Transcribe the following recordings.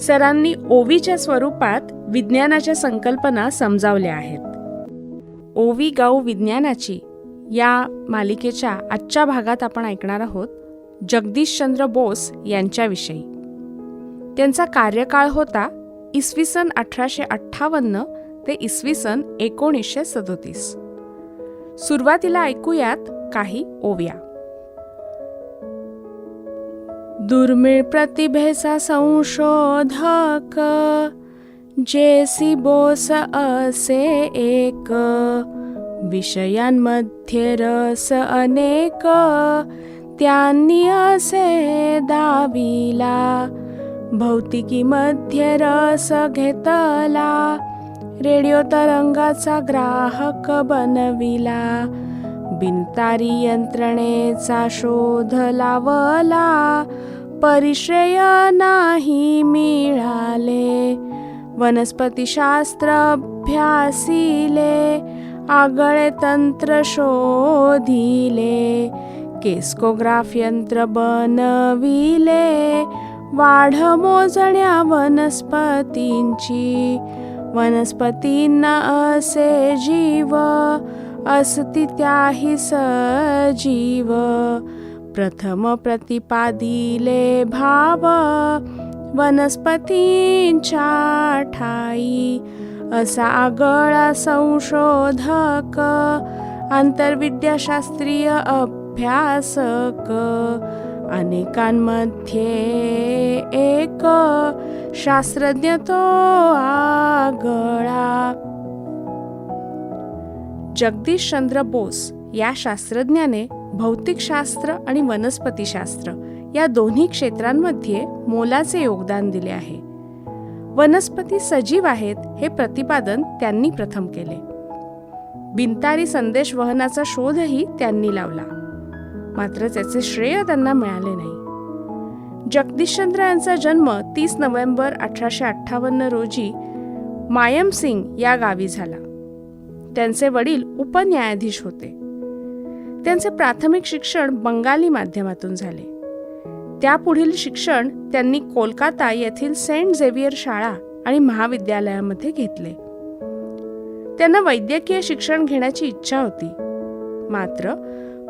सरांनी ओवीच्या स्वरूपात विज्ञानाच्या संकल्पना समजावल्या आहेत. ओवी गाऊ विज्ञानाची या मालिकेच्या आजच्या भागात आपण ऐकणार आहोत जगदीशचंद्र बोस यांच्याविषयी. त्यांचा कार्यकाळ होता इसवी सन अठराशे अठ्ठावन्न ते इसवी सन एकोणीसशे सदोतीस. सुरुवातीला ऐकूयात काही ओव्या. दुर्मिळ प्रतिभेचा संशोधक जेसी बोस असे एक. विषयांमध्ये रस अनेक त्यांनी असे दाविला. भौतिकीमध्ये रस घेतला. रेडिओ तरंगाचा ग्राहक बनविला. बिनतारी यंत्रणेचा शोध लावला. परिश्रय नाही मिळाले. वनस्पतीशास्त्र अभ्यासिले आगळे तंत्र शोधिले. केस्कोग्राफ यंत्र बनविले वाढ मोजण्या वनस्पतींची. वनस्पतींना असे जीव असती त्याही सजीव. प्रथम प्रतिपादिले भाव वनस्पतींच्या ठाई असा आगळा संशोधक आंतरविद्याशास्त्रीय अभ्यासक अनेकांमध्ये एक शास्त्रज्ञ तो आगळा. जगदीशचंद्र बोस या शास्त्रज्ञाने भौतिकशास्त्र आणि वनस्पतीशास्त्र या दोन्ही क्षेत्रांमध्ये मोलाचे योगदान दिले आहे. वनस्पती सजीव आहेत हे प्रतिपादन त्यांनी प्रथम केले. बिनतारी संदेश वहनाचा शोधही त्यांनी लावला. मात्र त्याचे श्रेय त्यांना मिळाले नाही. जगदीशचंद्र यांचा जन्म तीस नोव्हेंबर अठराशे अठ्ठावन्न रोजी मायम सिंग या गावी झाला. त्यांचे वडील उपन्यायाधीश होते. त्यांचे प्राथमिक शिक्षण बंगाली माध्यमातून झाले. त्यापुढील शिक्षण त्यांनी कोलकाता येथील सेंट झेवियर शाळा आणि महाविद्यालयामध्ये घेतले. त्यांना वैद्यकीय शिक्षण घेण्याची इच्छा होती. मात्र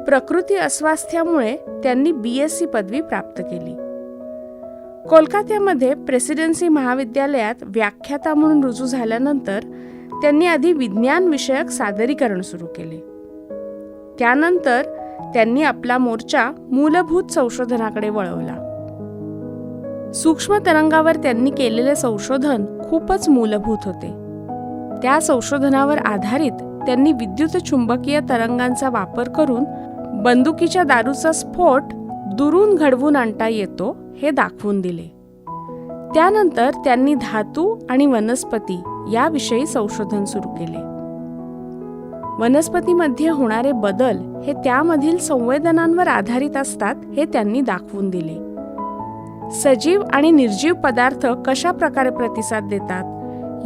प्रकृती अस्वास्थ्यामुळे त्यांनी बी एस सी पदवी प्राप्त केली. कोलकात्यामध्ये प्रेसिडेन्सी महाविद्यालयात व्याख्याता म्हणून रुजू झाल्यानंतर त्यांनी आधी विज्ञान विषयक सादरीकरण सुरू केले. त्यानंतर त्यांनी आपला मोर्चा मूलभूत संशोधनाकडे वळवला. सूक्ष्म तरंगावर त्यांनी केलेले संशोधन खूपच मूलभूत होते. त्या संशोधनावर आधारित त्यांनी विद्युत चुंबकीय तरंगांचा वापर करून बंदुकीच्या दारूचा स्फोट दुरून घडवून आणता येतो हे दाखवून दिले. त्यानंतर त्यांनी धातू आणि वनस्पती याविषयी संशोधन सुरू केले. वनस्पतीमध्ये होणारे बदल हे त्यामधील संवेदनांवर आधारित असतात हे त्यांनी दाखवून दिले. सजीव आणि निर्जीव पदार्थ कशा प्रकारे प्रतिसाद देतात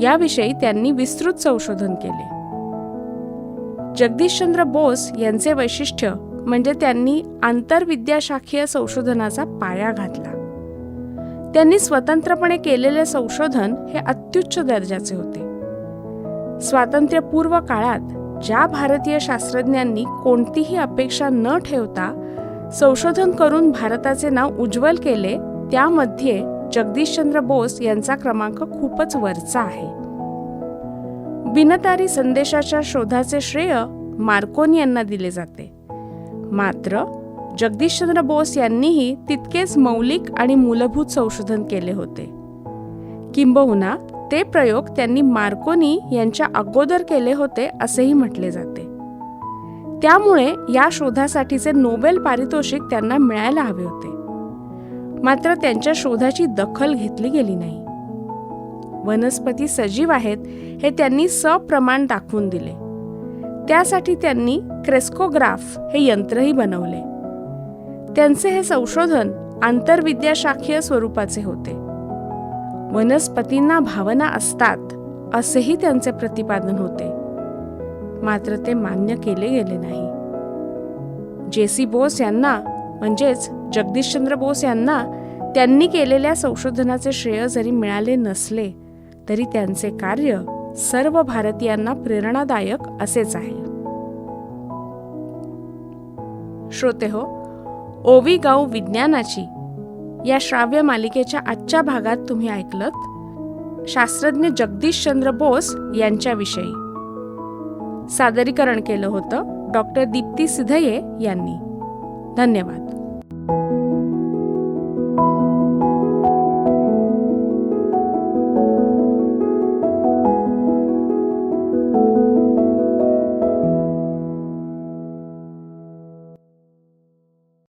याविषयी त्यांनी विस्तृत संशोधन केले. जगदीशचंद्र बोस यांचे वैशिष्ट्य म्हणजे त्यांनी आंतरविद्याशाखीय संशोधनाचा पाया घातला. त्यांनी स्वतंत्रपणे केलेले संशोधन हे अत्युच्च दर्जाचे होते. स्वातंत्र्यपूर्व काळात ज्या भारतीय शास्त्रज्ञांनी कोणतीही अपेक्षा न ठेवता संशोधन करून भारताचे नाव उज्ज्वल केले त्यामध्ये जगदीशचंद्र बोस यांचा क्रमांक खूपच वरचा आहे. बिनतारी संदेशाच्या शोधाचे श्रेय मार्कोनी यांना दिले जाते. मात्र जगदीशचंद्र बोस यांनीही तितकेच मौलिक आणि मूलभूत संशोधन केले होते. किंबहुना ते प्रयोग त्यांनी मार्कोनी यांच्या अगोदर केले होते असेही म्हटले जाते. त्यामुळे या शोधासाठीचे नोबेल पारितोषिक त्यांना मिळायला हवे होते. मात्र त्यांच्या शोधाची दखल घेतली गेली नाही. वनस्पती सजीव आहेत हे त्यांनी सप्रमाण दाखवून दिले. त्यासाठी त्यांनी क्रेस्कोग्राफ हे यंत्रही बनवले. त्यांचे हे संशोधन आंतरविद्याशाखीय स्वरूपाचे होते. वनस्पतींना भावना असतात असेही त्यांचे प्रतिपादन होते. मात्र ते मान्य केले गेले नाही. जेसी बोस यांना म्हणजेच जगदीशचंद्र बोस यांना त्यांनी केलेल्या संशोधनाचे श्रेय जरी मिळाले नसले तरी त्यांचे कार्य सर्व भारतीयांना प्रेरणादायक असेच आहे. श्रोते हो ओवी गाऊ विज्ञानाची या श्राव्य मालिकेच्या आजच्या भागात तुम्ही ऐकलत शास्त्रज्ञ जगदीशचंद्र बोस यांच्याविषयी. सादरीकरण केलं होतं डॉक्टर दीप्ती सिधये यांनी. धन्यवाद.